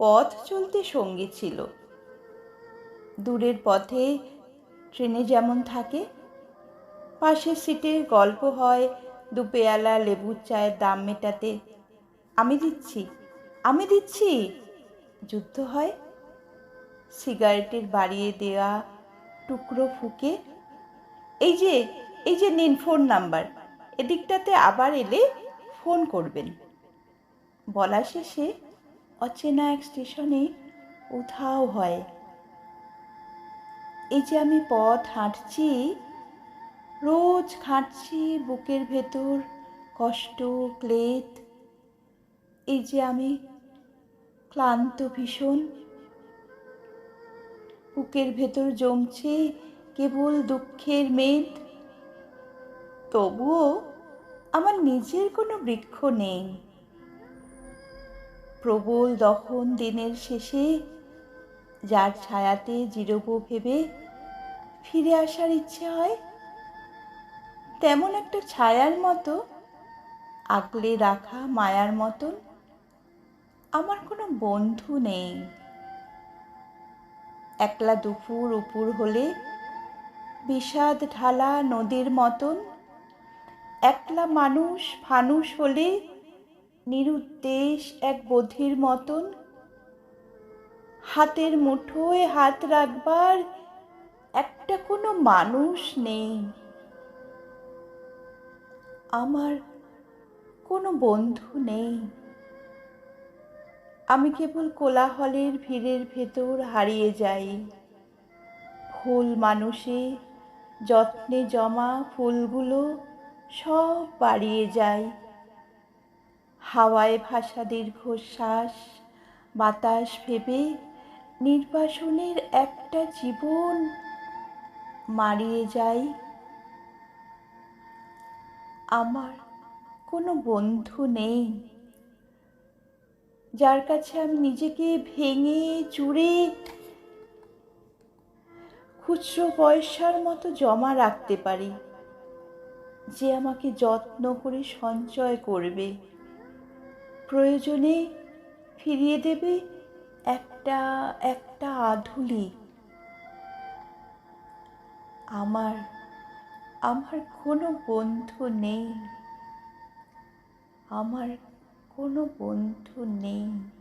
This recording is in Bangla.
পথ চলতে সঙ্গী ছিল। দূরের পথে ট্রেনে যেমন থাকে, পাশের সিটে গল্প হয় দু পেয়ালা লেবুর চায়ের দাম মেটাতে, আমি দিচ্ছি আমি দিচ্ছি। যুদ্ধ হয়। সিগারেটের বাড়িয়ে দেওয়া টুকরো ফুকে, এই যে এই যে নিন ফোন নাম্বার, এদিকটাতে আবার এলে ফোন করবেন। বলা শেষে অচেনা এক স্টেশনে উধাও হয়। এই যে আমি পথ হাঁটছি, রোজ খাঁটছি বুকের ভেতর কষ্ট, ক্লেদ। এই যে আমি ক্লান্ত ভীষণ, বুকের ভেতর জমছে কেবল দুঃখের মেদ। তবুও আমার নিজের কোনো বৃক্ষ নেই। প্রবল দহন দিনের শেষে যার ছায়াতে জিরব ভেবে ফিরে আসার ইচ্ছে হয়, তেমন একটা ছায়ার মতো আগলে রাখা মায়ার মতন আমার কোনো বন্ধু নেই। একলা দুপুর উপুর হলে বিষাদ ঢালা নদীর মতন একলা মানুষ ফানুষ হলে নিরুদ্দেশ এক বধির মতন। হাতের মুঠোয় হাত রাখবার একটা কোনো মানুষ নেই। আমার কোনো বন্ধু নেই। আমি কেবল কোলাহলের ভিড়ের ভেতর হারিয়ে যাই। ফুল মানুষে যত্নে জমা ফুলগুলো সব বাড়িয়ে যায়। হাওয়ায় ভাসা দীর্ঘশ্বাস, বাতাস ভেবে নির্বাসনের একটা জীবন মারিয়ে যায়। আমার কোনো বন্ধু নেই, যার কাছে আমি নিজেকে ভেঙে চুরে খুচরো পয়সার মতো জমা রাখতে পারি, যে আমাকে যত্ন করে সঞ্চয় করবে। প্রয়োজনে ফিরিয়ে দেবে একটা একটা আধুলি। আমার আমার কোনো বন্ধু নেই। আমার কোনো বন্ধু নেই।